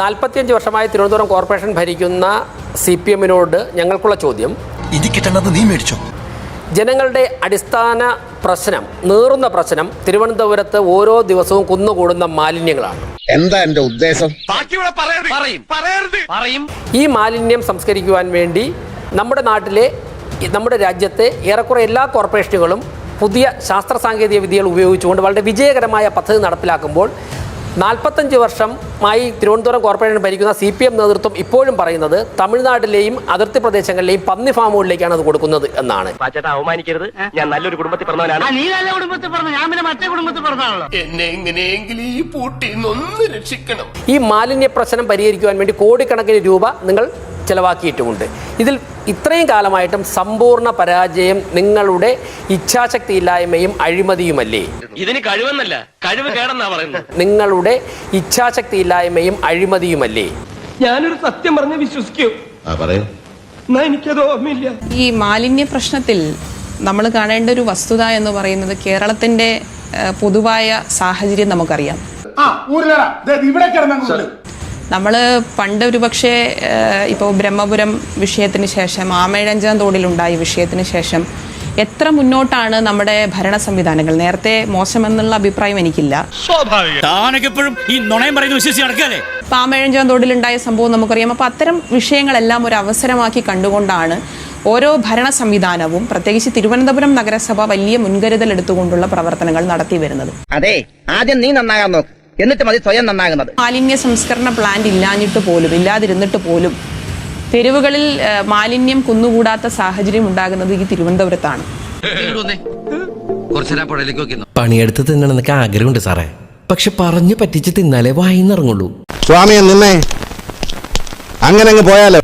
നാൽപ്പത്തിയഞ്ച് വർഷമായി തിരുവനന്തപുരം കോർപ്പറേഷൻ ഭരിക്കുന്ന സി പി എമ്മിനോട് ഞങ്ങൾക്കുള്ള ചോദ്യം. നീ മേടിച്ചോ. ജനങ്ങളുടെ അടിസ്ഥാന പ്രശ്നം നീറുന്ന പ്രശ്നം തിരുവനന്തപുരത്ത് ഓരോ ദിവസവും കുന്നുകൂടുന്ന മാലിന്യങ്ങളാണ്. എന്താ എന്റെ ഉദ്ദേശം? ഈ മാലിന്യം സംസ്കരിക്കുവാൻ വേണ്ടി നമ്മുടെ നാട്ടിലെ നമ്മുടെ രാജ്യത്തെ ഏറെക്കുറെ എല്ലാ കോർപ്പറേഷനുകളും പുതിയ ശാസ്ത്ര സാങ്കേതിക വിദ്യകൾ ഉപയോഗിച്ചുകൊണ്ട് വളരെ വിജയകരമായ പദ്ധതി നടപ്പിലാക്കുമ്പോൾ നാൽപ്പത്തഞ്ച് വർഷമായി തിരുവനന്തപുരം കോർപ്പറേഷൻ ഭരിക്കുന്ന സി പി എം നേതൃത്വം ഇപ്പോഴും പറയുന്നത് തമിഴ്നാട്ടിലെയും അതിർത്തി പ്രദേശങ്ങളിലെയും പന്നി ഫാമുകളിലേക്കാണ് അത് കൊടുക്കുന്നത് എന്നാണ്. അവമാനിക്കരുത്. ഞാൻ നല്ലൊരു കുടുംബത്തിൽ പറഞ്ഞവനാണ് നീ നല്ല കുടുംബത്തിൽ പറഞ്ഞു ഞാൻ പിന്നെ മറ്റേ കുടുംബത്തിൽ പറഞ്ഞാണല്ലോ എന്നെ എങ്ങനെയെങ്കിലും ഈ പൂട്ടിൽ നിന്നൊന്ന് രക്ഷിക്കണം. ഈ മാലിന്യ പ്രശ്നം പരിഹരിക്കുവാൻ വേണ്ടി കോടിക്കണക്കിന് രൂപ നിങ്ങൾ ചെലവാക്കിയിട്ടുമുണ്ട്. ഇതിൽ ഇത്രയും കാലമായിട്ടും സമ്പൂർണ പരാജയം നിങ്ങളുടെ ഇച്ഛാശക്തി ഇല്ലായ്മയും അഴിമതിയുമല്ലേ? ഇതിന് കഴിവെന്നല്ല കഴിവ് കേടെന്നാ പറയുന്നത്. നിങ്ങളുടെ ഇച്ഛാശക്തി ഇല്ലായ്മയും അഴിമതിയുമല്ലേ? ഞാനൊരു സത്യം പറഞ്ഞ് വിശ്വസിക്കൂ. പറയൂ. എന്നാ എനിക്കത് ഓർമ്മയില്ല. ഈ മാലിന്യ പ്രശ്നത്തിൽ നമ്മൾ കാണേണ്ട ഒരു വസ്തുത എന്ന് പറയുന്നത് കേരളത്തിന്റെ പൊതുവായ സാഹചര്യം നമുക്കറിയാം. ആ ഊരിലടാ. ദേ ഇവിടെ കിടന്നു നമ്മൾ പണ്ട് ഒരു പക്ഷേ ഇപ്പോൾ ബ്രഹ്മപുരം വിഷയത്തിന് ശേഷം ആമേഴഞ്ചാം തോടിലുണ്ടായ വിഷയത്തിന് ശേഷം എത്ര മുന്നോട്ടാണ് നമ്മുടെ ഭരണ സംവിധാനങ്ങൾ? നേരത്തെ മോശമെന്നുള്ള അഭിപ്രായം എനിക്കില്ല. പാമേഴഞ്ചാം തോടിലുണ്ടായ സംഭവം നമുക്കറിയാം. അപ്പോൾ അത്തരം വിഷയങ്ങളെല്ലാം ഒരു അവസരമാക്കി കണ്ടുകൊണ്ടാണ് ഓരോ ഭരണ സംവിധാനവും പ്രത്യേകിച്ച് തിരുവനന്തപുരം നഗരസഭ വലിയ മുൻകരുതൽ എടുത്തുകൊണ്ടുള്ള പ്രവർത്തനങ്ങൾ നടത്തി വരുന്നത്. അതെ ആദ്യം നീ നന്നാകാൻ നോക്ക്. എന്നിട്ട് മതി സ്വയം നന്നാകുന്നത്. മാലിന്യ സംസ്കരണ പ്ലാന്റ് ഇല്ലാഞ്ഞിട്ട് പോലും ഇല്ലാതിരുന്നിട്ട് പോലും തെരുവുകളിൽ മാലിന്യം കുന്നുകൂടാത്ത സാഹചര്യം ഉണ്ടാകുന്നത് ഈ തിരുവനന്തപുരത്താണ്. പണിയെടുത്ത് തിന്നണമെന്നൊക്കെ ആഗ്രഹമുണ്ട് സാറേ. പക്ഷെ പറഞ്ഞു പറ്റിച്ച് തിന്നാലേ വായിന്നിറങ്ങുള്ളൂ സ്വാമിയെ നിന്നേ അങ്ങനെ അങ്ങ് പോയാലോ